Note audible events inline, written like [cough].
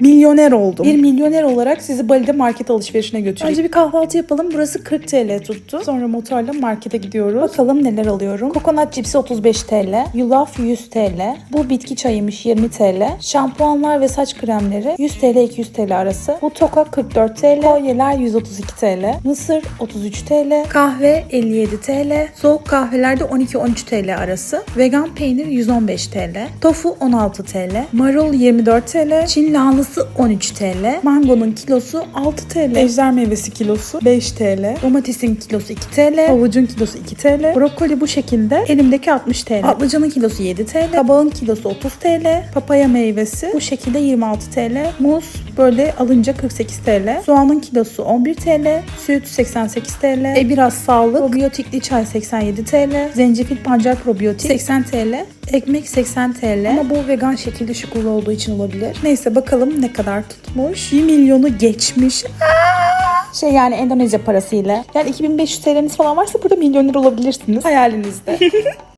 Milyoner oldum. Bir milyoner olarak sizi Bali'de market alışverişine götüreyim. Önce bir kahvaltı yapalım. Burası 40 TL tuttu. Sonra motorla markete gidiyoruz. Bakalım neler alıyorum. Kokonat cipsi 35 TL. Yulaf 100 TL. Bu bitki çayıymış 20 TL. Şampuanlar ve saç kremleri 100 TL 200 TL arası. Bu toka 44 TL. Kolyeler 132 TL. Mısır 33 TL. Kahve 57 TL. Soğuk kahvelerde 12-13 TL arası. Vegan peynir 115 TL. Tofu 16 TL. Marul 24 TL. Çin lahanası 13 TL. Mangonun kilosu 6 TL. Ejder meyvesi kilosu 5 TL. Domatesin kilosu 2 TL. Havucun kilosu 2 TL. Brokoli bu şekilde. Elimdeki 60 TL. Patlıcanın kilosu 7 TL. Kabağın kilosu 30 TL. Papaya meyvesi bu şekilde 26 TL. Muz böyle alınca 48 TL. Soğanın kilosu 11 TL. Süt 88 TL. E biraz sağlık. Probiyotikli çay 87 TL. Zencefil pancar probiyotik 80 TL. Ekmek 80 TL. Ama bu vegan şekilde şükürlü olduğu için olabilir. Neyse bakalım ne kadar tutmuş. 1 milyonu geçmiş. Aa! Şey yani Endonezya parasıyla. Yani 2500 TL'niz falan varsa burada milyoner olabilirsiniz. Hayalinizde. [laughs]